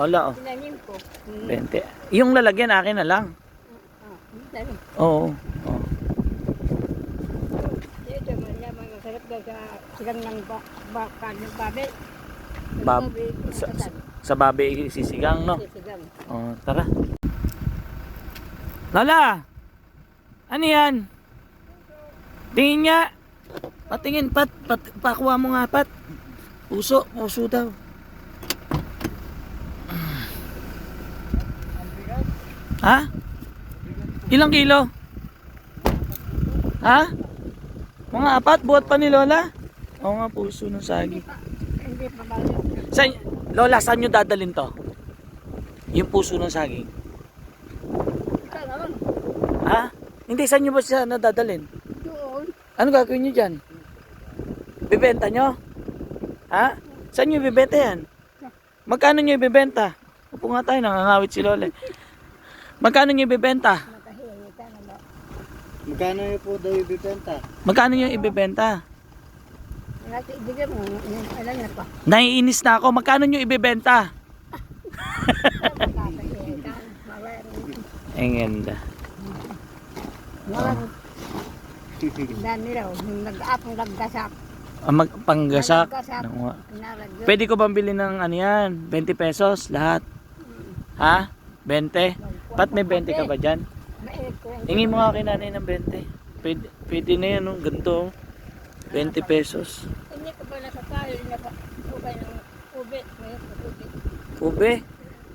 Wala, oh. Tinanim ko. Hmm. 20. Yung lalagyan, akin na lang. Ah, tinanim. Oo. Oh. Dito, mga mga masarap daw sa sigang ng ba, baka ng babi. Bab, Babi, sa, sa babi sisigang, no? Sisigang. Oh, tara. Lala! Ano yan? Tingin nga. Patingin, pat, pat, pakuha mo nga, pat. Puso, puso daw. Ha? Ilang kilo? Ha? Mga apat, buhat pa ni Lola? Oo nga, puso ng balik. Sa, Lola, saan nyo dadalhin to? Yung puso ng saging. Ha? Hindi, saan nyo ba siya nadadalhin? Doon. Ano gagawin nyo dyan? Bibenta nyo? Ha? Saan nyo bibenta yan? Magkano nyo ibibenta? Upo nga tayo, nangangawit si Lola. Magkano na ba? Magkano yun po daw ibibenta? Magkano nyo ibibenta? Nasa ibigay mo. Alam na pa. Naiinis na ako. Magkano nyo ibibenta? Makahingi ka. Mawarin. Ang ganda. Mawarin. Dami raw. Nag-apong naggasak. Ah. Nakuha. Naragyo. Pwede ko bang bilhin ng ano yan? 20 pesos lahat? Ha? 20? Ba't may 20 ka ba dyan? Mainit ko yan. Hingi mo nga kay nanay ng 20. Pwede, pwede na yan, no? ganito. oh. 20 pesos. Hindi ko ba nakakayo na pa. Ubay ng ube. Ube.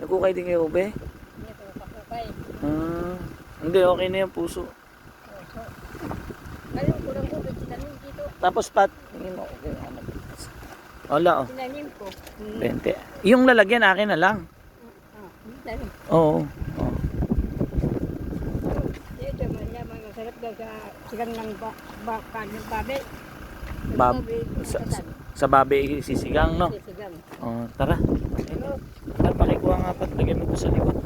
Nagkukay din kayo ube? Hindi ko pakukay. Ah, hindi, okay na yan puso. Ayun ko ng ube. Tinanim dito. Tapos pat, hingi mo. Okay, ano. Wala, oh. Tinanim ko. Hmm. 20. Yung lalagyan, akin na lang. Ah, tinanim. Oo. Oh. Dito, mga mga masarap daw sa sigang ng ba- baka ng babi. Bab, sa, sa babi sisigang, no? Sisigang. Oh, tara. Ano? Tara, pakikuha nga pat. Lagyan mo ko sa likod.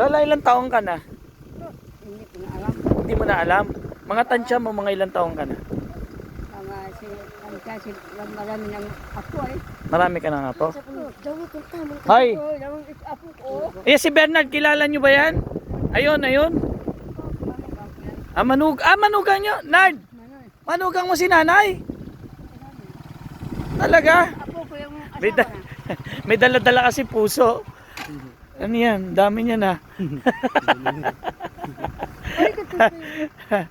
Lola, ilang taong ka na? Hindi ko na alam. Hindi mo na alam. Mga tansya mo, mga ilang taong ka na? Mga si, ang kasi marami ng apo eh. Marami ka! Oh, yung apo ko. Eh, si Bernard, kilala nyo ba yan? Ayun, ayun. Ah, manug ah, manugang nyo. Nard, manugang mo si nanay. Talaga? Apo ko yung May, da- may dala-dala kasi puso. Ano yan? Dami niya na. Ah.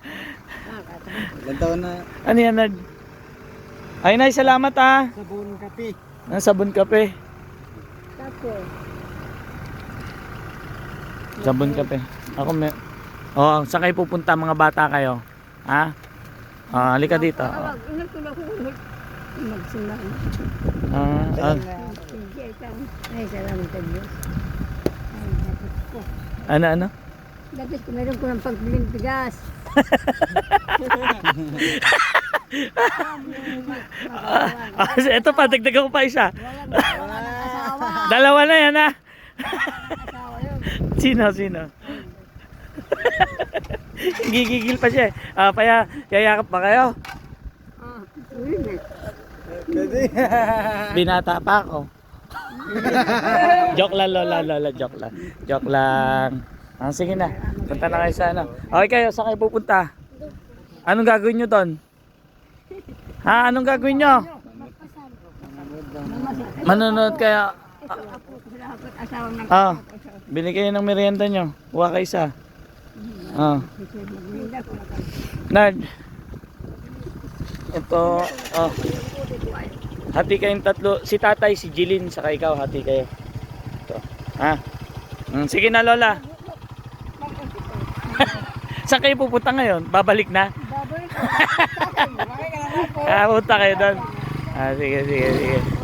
Ilan taon na Ano yan, Nard? Ay, nay, salamat ah. sabon kape? Ang sabon kape. Tapos, Sabon kape. Ako may... Oh, saan kayo pupunta mga bata kayo? Ha? Ah, halika dito. Magsimang. Ah, ah. Ay, salamat sa Diyos. Ay, dapat ko. ano, ano? Dapat ko meron ko ng pagbiling bigas. Ah, ito pa, dagdagan ko pa isa. Dalawa na yan ha. Sino, sino? Gigigil pa siya. eh. Ah, paya, yayakap pa kayo. Ah. Binata pa ako. joke lang, lola, lola, joke lang. Joke lang. Ah, sige na. Punta na kayo sa ano. Okay kayo, saan kayo pupunta? Anong gagawin nyo doon? Ha? Anong gagawin nyo? Manonood kayo. Ah, bili kayo ng merienda nyo. Kuha kayo isa. Ah. Kayo. Nard. Ito, oh. Hati kayong tatlo. Si tatay, si Jilin, saka ikaw, hati kayo. Ito. Ha? Mm, sige na, Lola. Saan kayo pupunta ngayon? Babalik na? Babalik? Ah, punta kayo doon. Ah, sige, sige, sige.